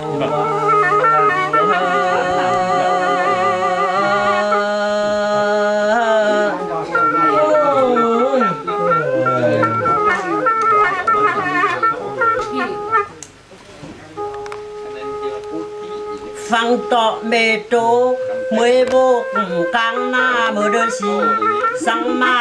ฟังต่อเมโตเมื่อโบกกลางหน้าเมื่อเดินสีสังมา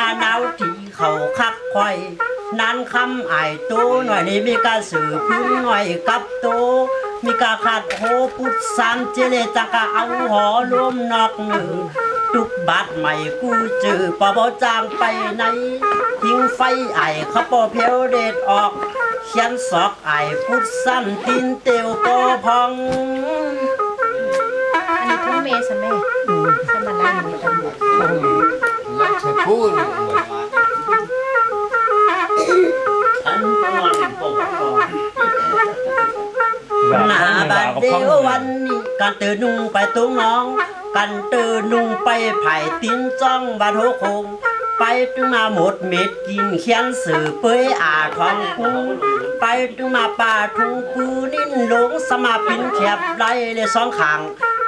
หนาวที่เขาคักคอยนั้นคำอายโตหน่อยนี้มีการสื่อพึ่งหน่อยกับโตมีการขาดโหพุทธสามเจเลจักะเอาหอรวมนอกหนึ่งทุกบาทใหม่กูจือปอบจางไปไหนทิ้งไฟไอายเขาปอเพลเดดออกเขียนศอกไอายพุทธสั้นตินเตียวก็พอง อันนี้ทุ่งเมสแม่สมันนั่งมีตำรวจรักใช้พูด เดียววันนี้กันตื่นนุ่งไปตุ้งน้องกันตื่นนุ่งไปไผ่ติ้นจ้องบาดโหคง ไปตึงมาหมดเม็ดกินเขียนสื่อเปยอาทองกูไปตึงมาป่าทุ่งกูนิ่นหลงสมาปินแคบไรเลยสองขาง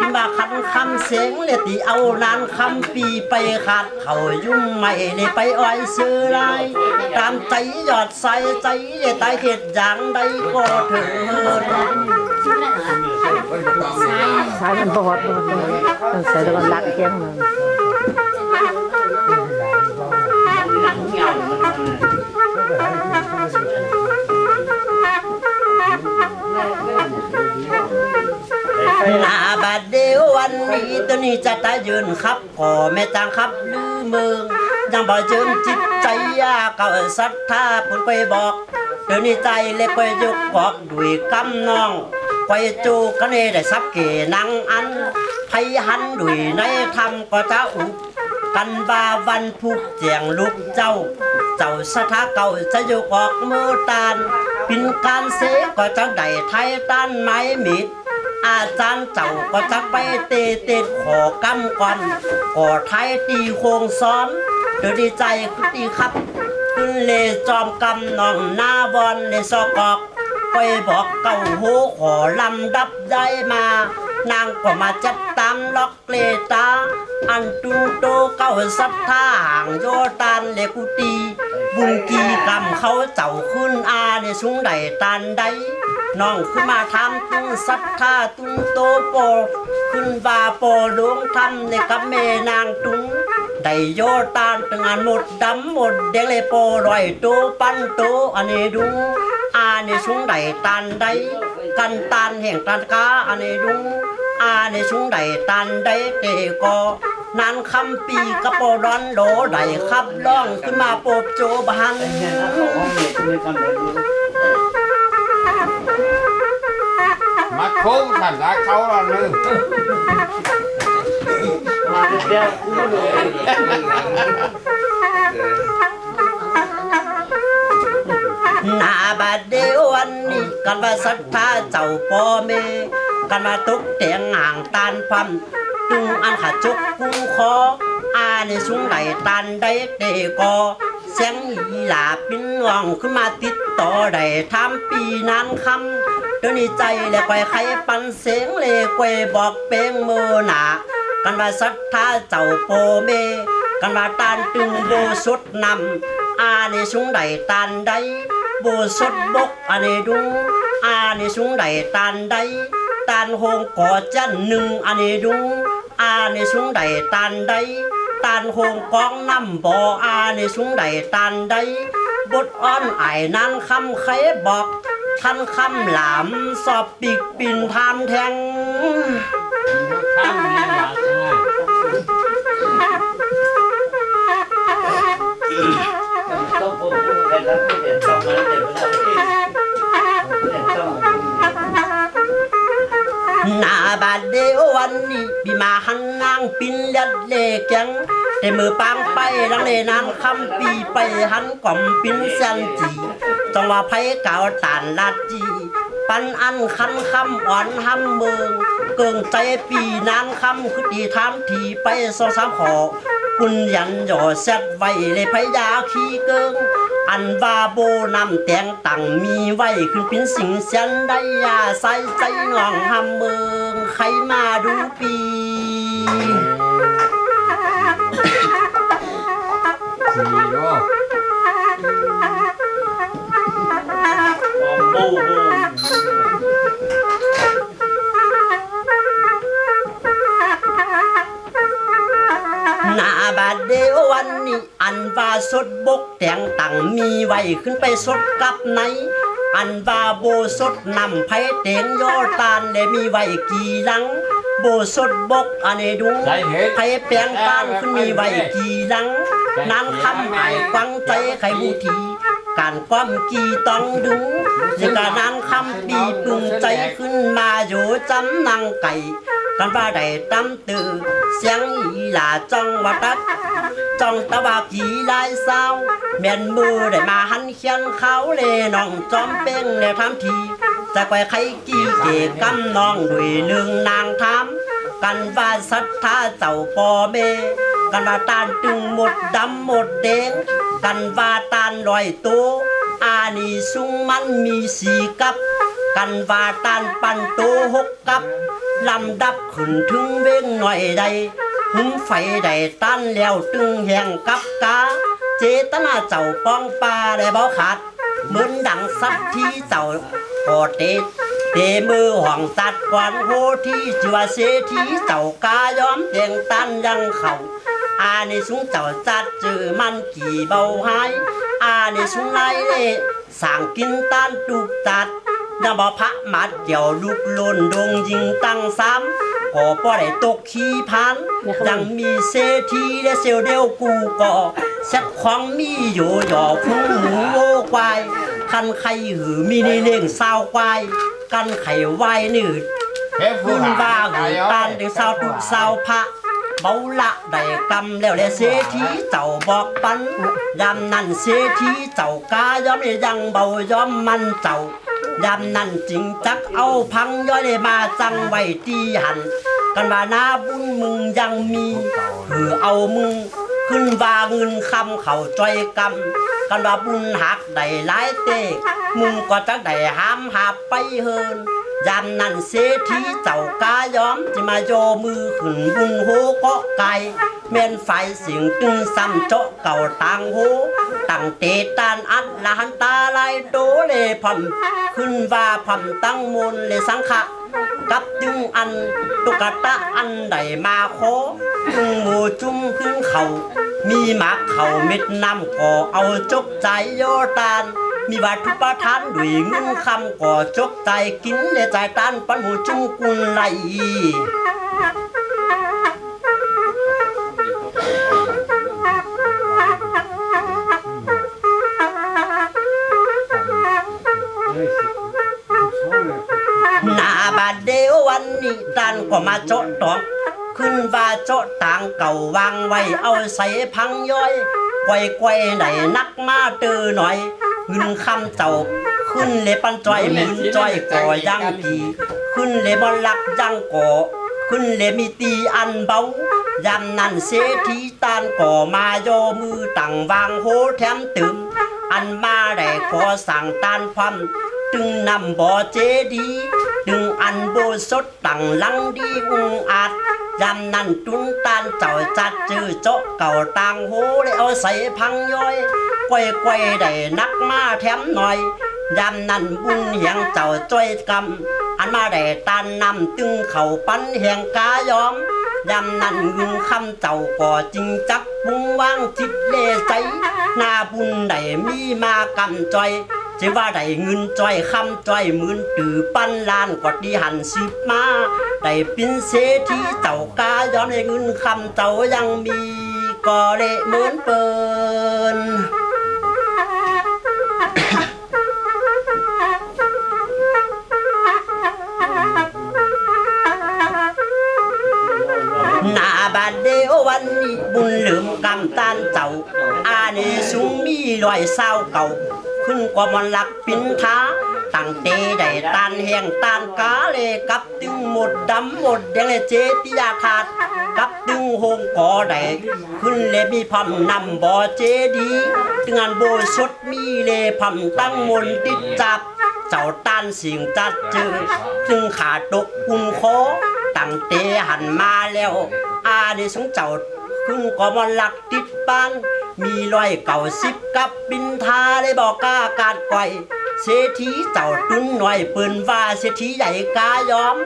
ห็นไผก็เบาค้ำเกี่ยวไปปีเสียวสับเหมือนควายหุ่มไล่ไว้จะเหมือนแมวก็บักสัตว์ที่มาคันคำเสียงเลยตีเอานานคำปีไปขาดเขายุ่งไม่เลยไปอ้อยซื้อไรตามใจหยอดใส่ใจตายเหตุอย่างใดก็เถิดสายมันบอดบอดบอดต้องใส่ตะวันรักเคียงมันห น้าบาดเดียววันนี้ตัวนี้จะตายืนครับพ่อแม่ต่างครับลือเมืองยังบ่เจิมจิตใจยาเก่าศรัทธาพุ่นไปบอกเดี๋ยวนี้ใจเล็กไปยกบอกด้วยกำนองไปจูกันเนได้สับเกนังอันไพหันด้วยในธรรมก็จะอุกันบาวันผูกเจียงลูกเจ้า เจ้าสถาเก่าจะยกออกมือตานปินการเสกก็จะได้ไทยต้านไม้มิด อาจารย์เจ้าก็จะไปเตะเตะขอกำก่อนขอไทยตีโคงซ้อมเดี๋ยวดีใจตีครับขึ้นเลจอมกำนองหน้าบอลเลซอกอกไปบอกเก่าโหขอลำดับได้มา นางก็มาจัดตามล็อกเลตา อันตุนโตเก้าสัทธาห่างโยตานเลกุตี บุญกีกรรมเขาเจ้าขึ้นอาในสูงใดตันใดน้องขึ้นมาทำตุ้งศรัทธาตุ้งโตโปขึ้นบาโปดวงทำในกับแม่นางตุ้งได้โยตานตึงอันหมดดำหมดเด็กเลยโปลอยโตปั้นโตอันนี้ดุงอาในสูงใดตันใดกันตันแห่งตันกาอันนี้ดุงอาในสูงใดตันใดเตก อนั้นคำปีกระโปร้อนโดใดขับล่องขึ้นมาโปบโจบัง มาโค้งฉันรักเขาละนึงหน้าบาดเดียววันนี้กันว่าศรัทธาเจ้าพ่อแม่กันว่าตุกเตียงห่างตานพัน ตึงอันขาจุกกุ้งคออาในสูงไหลตันได้เตกอเสียงอีหลาปิ้นว่องขึ้นมาติดต่อได้ทำปีนั้นคำเดี๋ยวนี้ใจและไกวไขปันเสียงเลกวยบอกเป้งมือหนากันว่าศรัทธาเจ้าโปเม กันว่าตานตึงโบสุดนำอาในสูงใดตันใดโบสุดบกอันนี้ดุงอาในสูงใดตันใดตันโฮงก่อจันหนึ่งอันนี้ดุง อาในสูงใดตันใดตันโฮงกองน้ำบ่ออาในสูงใดตันใดบทอ้อนไอ้นั้นคำเคบอกท่านคำหลามสอบปีกปินทามแทง เดียววันนี้ปีมาหันนางปินเลียดเตมือปังไปลังเลนางคำปีไปหันก่อมปิ้นเซียนจีจังว่าไผเก่าตานลาดจี ปันอันคันคำอ่อนหำเมือง เกิงใจปีนางคำคือดีทามทีไปสองสามขอคุณยันหย่อแซดไว้เลยพยาขี้เกิงอันว่าโบนำแตงตังมีไว้ขึ้นเป็นสิ่งเสียนได้ยาใส่ใจงองหำเมือง ใครมาดูปี สี่โลโอ้โหหน้าบาดเดยววันนี้ อันว่าสดบกแต่งตังมีไว้ขึ้นไปสดกับไหน อันว่าโบสดนำไผเตียงยอตานเลยมีไว้กี่หลัง โบสดบกอันนี้ดูใส่เห็ดไผแปลงตานขึ้นมีไว้กี่หลัง นางคำหายกวังใจใครบูทีการความกี่ต้องดึงสิกานางคำปีปึงใจขึ้นมาอยู่จำนางไก่กันว่าได้ตำตือเสียงอีหลาจ้องว่าตัดจ้องตะว่าผีลายเศร้าแม่นมือได้มาหันเขียนเขาเลยน้องจอมเป้งแนวทำทีจะไกวใครกี่เกกำน้องด้วยเรื่งนางทำกันว่าศรัทธาเจ้าพ่อแม่ กันว่าตานตึงหมดดำหมดแดงกันว่าตานลอยโตอานีสุงมันมีสีกับ กันว่าตานปันโตหกกับลำดับขึ้นถึงเว้งหน่อยใดหุ้มไฟใดตันแล้วตึงแห่งกับกาเจตนาเจ้าป้องปลาได้บ่ขาดเหมือนดังสัตว์ที่เจ้าโอเตเตมือห่องตัดกวนโหที่จิวเสที่เจ้ากายอมเตียงตันยังเขา อาในสุงเจ้าจัดจือมันกี่เบาหายอาในสุงไล่เล่สั่งกินตันตุกตัดนำบ่พระมัดเกี่ยวลูกลนดงยิงตั้งซ้ำก็บ่ได้ตกขี้พัน ยังมีเศรษฐีและเซลเดียวกูก็เซ็ตของมีอยู่หยอคุ้งหมูโวควาย คันไข่หือมีในเลี้ยงสาวควาย กันไข่ไว้นืดเฮ็ดผู้คุณหาบ้าหือตานถึงสาวตุกสาวพระ เบาละได้กำแล้วและเศรษฐีเจ้าบอกปันยามนั้นเศรษฐีเจ้ากายอมยังเบายอมมันเจ้ายามนั้นจริงจักเอาพังย้อยได้มาจังไว้ที่หัน กันว่าหน้าบุญมึงยังมีคือเอามึงขึ้นว่าเงินคำเขาจอยกำกันว่าบุญหักได้หลายเตกมึงก็จะได้ห้ามหาไปเฮิน ยามนั้นเศรษฐีเจ้ากายอมจะมาโยมือขึ้นบุญโหเกาะไก่แม่นไฟเสียงตึงซ้ำเจาะเก่าต่างโหตั้งเตตานอัดละหันตาลายโตเลพอมขึ้นว่าพอมตั้งมนต์เลสังขะกับจึงอันตุกตะอันใดมาโคจึงหมูจุ้มขึ้นเขามีหมากเขาเม็ดน้ำก่อเอาจกใจโยตาน มีวัตถุปะทานด้วยเงินคำก่อจกใจกินในใจตานปันหมูจุ้มกุนไหลหน้าบาดเดียววันนี้ตันก็มาโจตองขึ้นว่าโจต่างเก่าวางไว้เอาใส่พังย่อยไกวไกวไหนนักมาเตอหน่อย เงินคำเจ้า ขึ้นเลปันจ้อยมุนจ้อยก่อยังปีขึ้นเลบอลลักยังก่อขึ้นเลมีตีอันเบายามนั้นเศรษฐีตานก่อมาโยมือตั้งวางโหแถมตึมอันมาได้ขอสั่งตานความตึงนำบ่อเจดี ตึงอันโบสดตั้งหลังดีอุงอาจ ยามนั้นตุนตานเจ้าจัดจื้อเจาะเก่าต่างโหได้เอาใส่พังย้อยกวยกวยได้นักมาแถมหน่อยยามนั้นบุญเหียงเจ้าจ้อยกำอันมาได้ตานนำตึงเข่าปั้นแห่งกายอมยามนั้นเงินคำเจ้าก่อจริงจักปุงว่างจิตเลใจนาบุญได้มีมากำจอย จะว่าได้เงินจ้อยคำจ้อยหมื่นตือปั้นล้านกอดดีหันสิบมาได้เป็นเศรษฐีเจ้ากายอมได้เงินคำเจ้ายังมีก็เละเหมือนเปินหน้าบาดเดียววันนี้บุญลืมตานเจ้าอาเนสุงมีรอยเศร้าเก่า ขึ้นกว่ามันหลักปินท้าตั้งเตได้ตานแห้งตานกาเลยกับตึงหมดดำหมดแดงเลยเจติยาถาดกับตึงโฮงกอได้ขึ้นเลยมีพำนำบ่อเจดีตึงงานโบสดมีเลยพำตั้งมนต์ติดจับ เจ้าตานสิงจัดเจอซึ่งขาตกกุมคอตั้งเตหันมาแล้วอาเดสงเจ้า ขึ้นก็มาหลักติดปาน มีรอยเก่าสิบกับบินทาได้บอกกล้าการไกวเศรษฐีเจ้าตุนหน่อยปืนว่าเศรษฐีใหญ่กายอม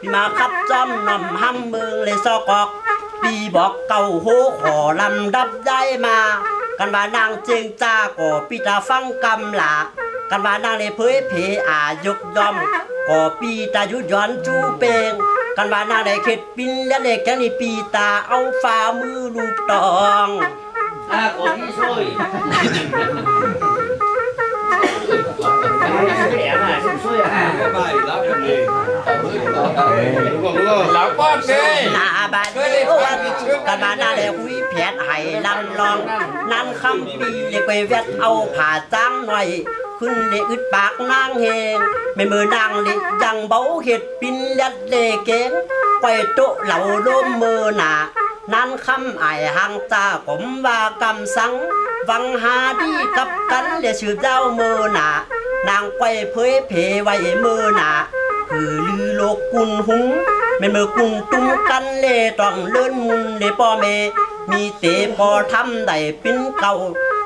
พี่มาขับจอมนำห้ำเมืองเลยซอกอกปีบอกเก่าโหขอลำดับย้มา กันว่านางเจงจ้าก็ปีตาฟังกำลากันว่านางในเผยเพอายกยอมก็ปีตายุย้อนจูเปง กันว่านางในเข็ดปินและเด็กแค่นี้ปีตาเอาฝ่ามือลูกตองอ่าคนที่ช่วยแหมอะช่วยอะแล้วก็เด้หน้าบานเดียววันกันว่านางในหุยแผดให้ลำลอง นั่นคำปีเลยไปเวทเอาผ่าจ้างหน่อย ขึ้นเลอึดปากนางเฮงไม่มือนางเลยยังเบาเห็ดปินยัดเลเก่งไปโตเหล่าลมมือหนานั่นคำไอหางตากมว่ากำสังวังหาดีกับกันเดี๋ยวชื่อเจ้ามือหนานางไกวเผยเพไว้มือหนาคือลือโลกกุนหุงแม่นมือกุนตุ้มกันเลต้องเลื่อนมุนเลป่อเมมีเตพอทำได้เป็นเก่า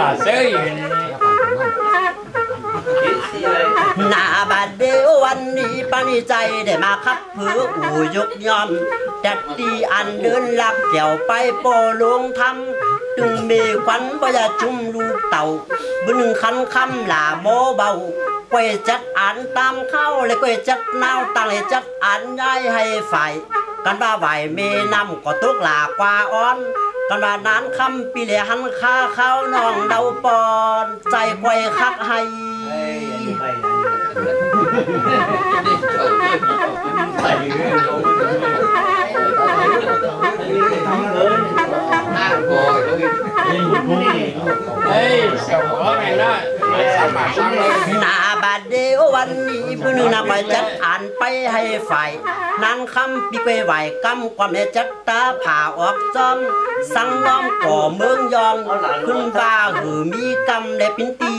ละเซยหน้าบาดเดียววันนี้ปานิใจได้มาขับเผืออูยกยอมแต่ตีอันเดินลักเกี่ยวไปโปลงทำตึงมีควันบ่ยาจุ่มลูกเต่าบึนึงคันคำหลาโมเบาก้อยจัดอ่านตามเข้าเลยก้อยจัดนาวตั้งเลยจัดอ่านย้ายให้ฝ่ายกันว่าไหวเมนำก็ตุกหลากว่าอ้อน กันว่านานคำปีเหลหันค่าเข้าน้องเดาปอนใจก้อยคักให้เฮ้ยอันนี้ไปนะไปทำเลยเฮ้ยเสี่ยวหัวแม่งนะสามารถสั่งเลย หน้า บาดเดียววันนี้เพื่อนนำไปจัดอ่านไปให้ฝ่ายนั้นคำปีไปไหวกำความเนจัดตาผ่าออกจอมสั่งน้อมก่อเมืองยองขึ้นว่าหือมีกำได้เป็นตี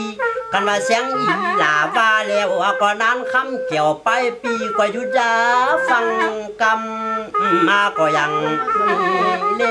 กันว่าเสียงอีหลาว่าแล้วก็นั้นคำเกี่ยวไปปีกว่ายุดยาฟังกำมาก็ยังเล